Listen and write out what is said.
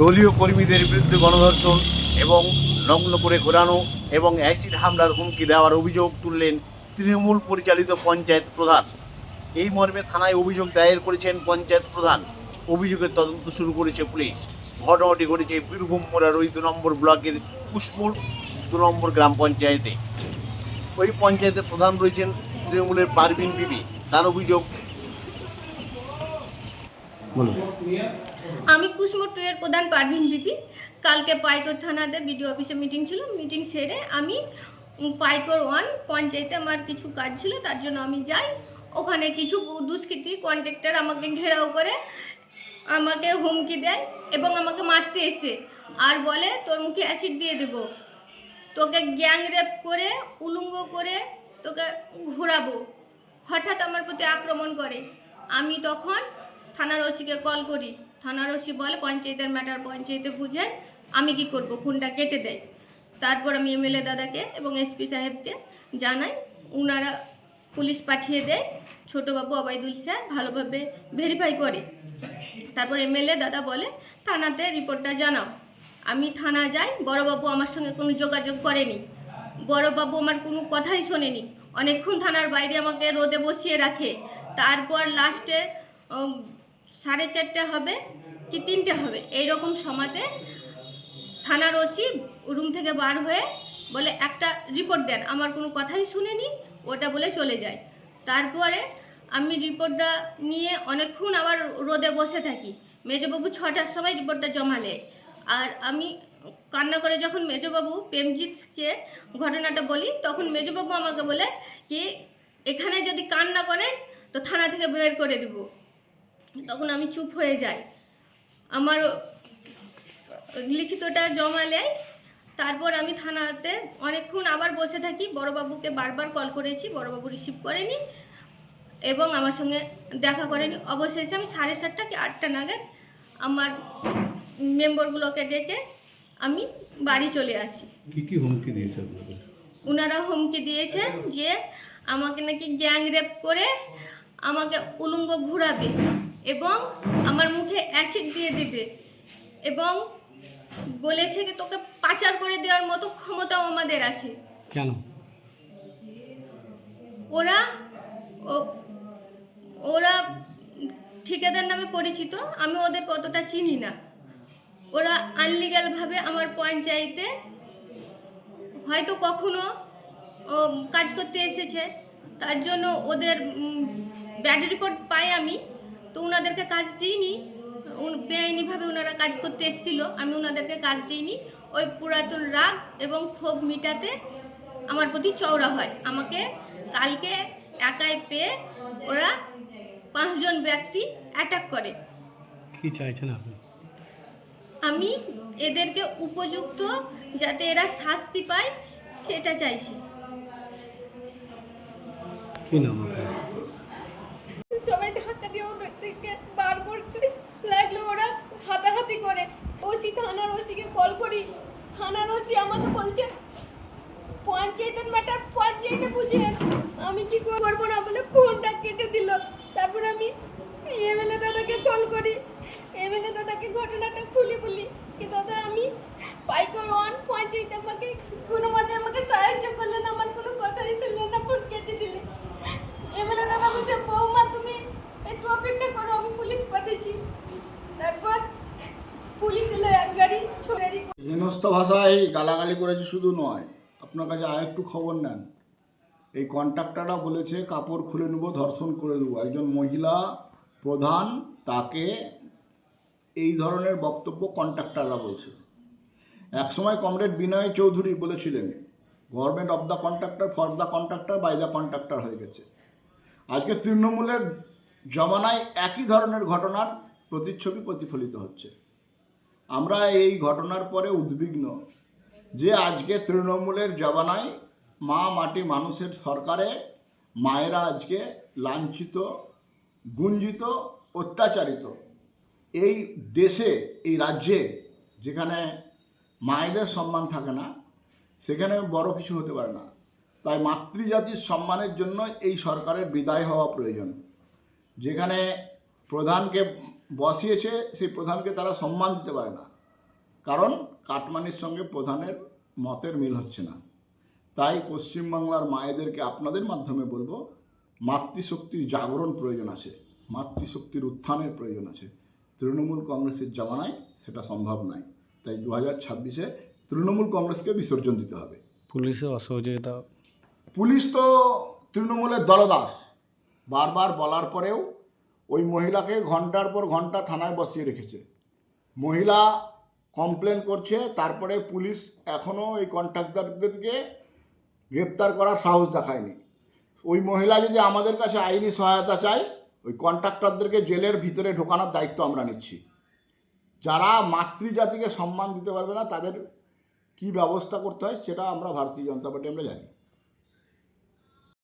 দলীয় কর্মীদের বিরুদ্ধে গণধর্ষণ এবং নগ্ন করে ঘোরানো এবং অ্যাসিড হামলার হুমকি দেওয়ার অভিযোগ তুললেন তৃণমূল পরিচালিত পঞ্চায়েত প্রধান। এই মর্মে থানায় অভিযোগ দায়ের করেছেন পঞ্চায়েত প্রধান। অভিযোগের তদন্ত শুরু করেছে পুলিশ। ঘটনাটি ঘটেছে বীরভূম মোড়ার ওই দু নম্বর ব্লকের কুশমুর দু নম্বর গ্রাম পঞ্চায়েতে। ওই পঞ্চায়েতের প্রধান রয়েছেন তৃণমূলের পারভিন বিবি। তার অভিযোগ আমি কুসমোর টু এর প্রধান পারভিন বিপি কালকে পাইকর থানাতে বিডিও অফিসে মিটিং ছিল, মিটিং সেরে আমি পাইকর ওয়ান পঞ্চায়েতে আমার কিছু কাজ ছিল, তার জন্য আমি যাই। ওখানে কিছু দুষ্কৃতী কন্ট্রাক্টর আমাকে ঘেরাও করে, আমাকে হুমকি দেয় এবং আমাকে মারতে এসে আর বলে, তোর মুখে অ্যাসিড দিয়ে দেবো। তোকে গ্যাং রেপ করে, উলুঙ্গ করে তোকে ঘোরাবো। হঠাৎ আমার প্রতি আক্রমণ করে। আমি তখন থানার ওসিকে কল করি। থানার ওসি বলে, পঞ্চায়েতের ম্যাটার পঞ্চায়েতে বুঝে আমি কি করব? ফোনটা কেটে দেয়। তারপর আমি এমএলএ দাদাকে এবং এসপি সাহেবকে জানাই, উনারা পুলিশ পাঠিয়ে দেয়। ছোটোবাবু অবাইদুল স্যার ভালোভাবে ভেরিফাই করে। তারপর এমএলএ দাদা বলে, থানাতে রিপোর্টটা জানাও। আমি থানা যাই বড়বাবু আমার সঙ্গে কোনো যোগাযোগ করেনি। বড়বাবু আমার কোনো কথাই শোনেনি। অনেকক্ষণ থানার বাইরে আমাকে রোদে বসিয়ে রাখে। তারপর লাস্টে সাড়ে চারটে হবে কি তিনটে হবে? এই রকম সময়তে থানার ওসি রুম থেকে বার হয়ে বলে, একটা রিপোর্ট দেন, আমার কোনো কথাই শুনেনি, ওটা বলে চলে যায়। তারপরে আমি রিপোর্টটা নিয়ে অনেকক্ষণ আবার রোদে বসে থাকি। মেজবাবু ছটার সময় রিপোর্টটা জমালে। আর আমি কান্না করে যখন মেজবাবু প্রেমজিৎকে ঘটনাটা বলি, তখন মেজবাবু আমাকে বলে কি, এখানে যদি কান্না করেন, তো থানা থেকে বের করে দেব। তখন আমি চুপ হয়ে যাই। আমার লিখিতটা জমালে তারপর আমি থানাতে অনেকক্ষণ আবার বসে থাকি। বড়বাবুকে বারবার কল করেছি বড়বাবু রিসিভ করেনি এবং আমার সঙ্গে দেখা করেনি। অবশেষে আমি সাড়ে সাতটা কি আটটা নাগাদ আমার মেম্বারগুলোকে ডেকে আমি বাড়ি চলে আসি। কি কি হুমকি দিয়েছে ওনারা হুমকি দিয়েছেন যে আমাকে নাকি গ্যাং রেপ করে আমাকে উলঙ্গ ঘুরাবে। এবং আমার মুখে অ্যাসিড দিয়ে দেবে। এবং বলেছে যে তোকে পাচার করে দেওয়ার মতো ক্ষমতাও আমাদের আছে। কেন? ওরা ও- ওরা ঠিকাদার নামে পরিচিত আমি ওদের কতটা চিনি না। ওরা আনলিগালভাবে আমার পঞ্চায়েতে হয়তো কখনো কাজ করতে এসেছে। তার জন্য ওদের ব্যাড রিপোর্ট পাই আমি। তো ওনাদেরকে কাজ দিইনি। বেআইনিভাবে ওনারা কাজ করতে এসেছিল আমি ওনাদেরকে কাজ দিইনি। ওই পুরাতন রাগ এবং ক্ষোভ মিটাতে আমার প্রতি চওড়া হয়। আমাকে কালকে একাই পেয়ে ওরা পাঁচজন ব্যক্তি অ্যাটাক করে। কি চাইছেন আপনি? আমি এদেরকে উপযুক্ত যাতে এরা শাস্তি পায় সেটা চাইছি। কি নাম দিয়ে ওদেরকে বার করতে লাগল ওরা হাতাহাতি করে। ওসি থানার ওসিকে কল করি। থানার ওসি আমাকে বলছে, পঞ্চায়েতের ম্যাটার পঞ্চায়েতে বুঝিয়ে আমি কি করব না বলে ফোনটা কেটে দিল। তারপর আমি এমএলএ দাদাকে কল করি। এমএলএ দাদাকে ঘটনাটা খুলি বলি। কি দাদা, আমি পাইকর ওয়ান পঞ্চায়েত আমাকে কোনো মতে আমাকে সাহায্য করলেন আমার কোনো কথাই শুনলেন না ফোন কেটে দিলে এমএলএ দাদা বলছে বৌমা তুমি একটু অপেক্ষা করো আমি পুলিশ পাঠিয়েছি তারপর পুলিশ এলো এক গাড়ি ছ গাড়ি হেনস্থ ভাষায় গালাগালি করেছে শুধু নয়, আপনার কাছে আর একটু খবর নেন। এই কন্ট্রাক্টররা বলেছে, কাপড় খুলে নেব, ধর্ষণ করে দেবো। একজন মহিলা প্রধান, তাকে এই ধরনের বক্তব্য কন্ট্রাক্টররা বলছে। একসময় কমরেড বিনয় চৌধুরী বলেছিলেন government of the contractor for the contractor by the contractor হয়ে গেছে। আজকে তৃণমূলের জমানায় একই ধরনের ঘটনার প্রতিচ্ছবি প্রতিফলিত হচ্ছে। আমরা এই ঘটনার পরে উদ্বিগ্ন যে আজকে তৃণমূলের জবানায় মা মাটি মানুষের সরকারে মায়েরা আজকে লাঞ্ছিত, গুঞ্জিত, অত্যাচারিত। এই দেশে, এই রাজ্যে যেখানে মায়েদের সম্মান থাকে না, সেখানে বড় কিছু হতে পারে না। তাই মাতৃজাতির সম্মানের জন্য এই সরকারের বিদায় হওয়া প্রয়োজন। যেখানে প্রধানকে বসিয়েছে সেই প্রধানকে তারা সম্মান দিতে পারে না। কারণ কাটমানির সঙ্গে প্রধানের মতের মিল হচ্ছে না। তাই পশ্চিমবাংলার মায়েদেরকে আপনাদের মাধ্যমে বলব মাতৃশক্তির জাগরণ প্রয়োজন আছে মাতৃশক্তির উত্থানের প্রয়োজন আছে। তৃণমূল কংগ্রেসের জামানায় সেটা সম্ভব নয়। তাই দু হাজার ছাব্বিশে তৃণমূল কংগ্রেসকে বিসর্জন দিতে হবে। পুলিশের অসহযোগিতা পুলিশ তো তৃণমূলের দলদাস। বারবার বলার পরেও ওই মহিলাকে ঘণ্টার পর ঘণ্টা থানায় বসিয়ে রেখেছে। মহিলা কমপ্লেন করছে, তারপরে পুলিশ এখনও এই কন্ট্রাক্টরদেরকে গ্রেপ্তার করার সাহস দেখায়নি। ওই মহিলা যদি আমাদের কাছে আইনি সহায়তা চায়, ওই কন্ট্রাক্টরদেরকে জেলের ভিতরে ঢোকানোর দায়িত্ব আমরা নিচ্ছি। যারা মাতৃজাতিকে সম্মান দিতে পারবে না, তাদের কি ব্যবস্থা করতে হয় সেটা আমরা ভারতীয় জনতা পার্টি আমরা জানি।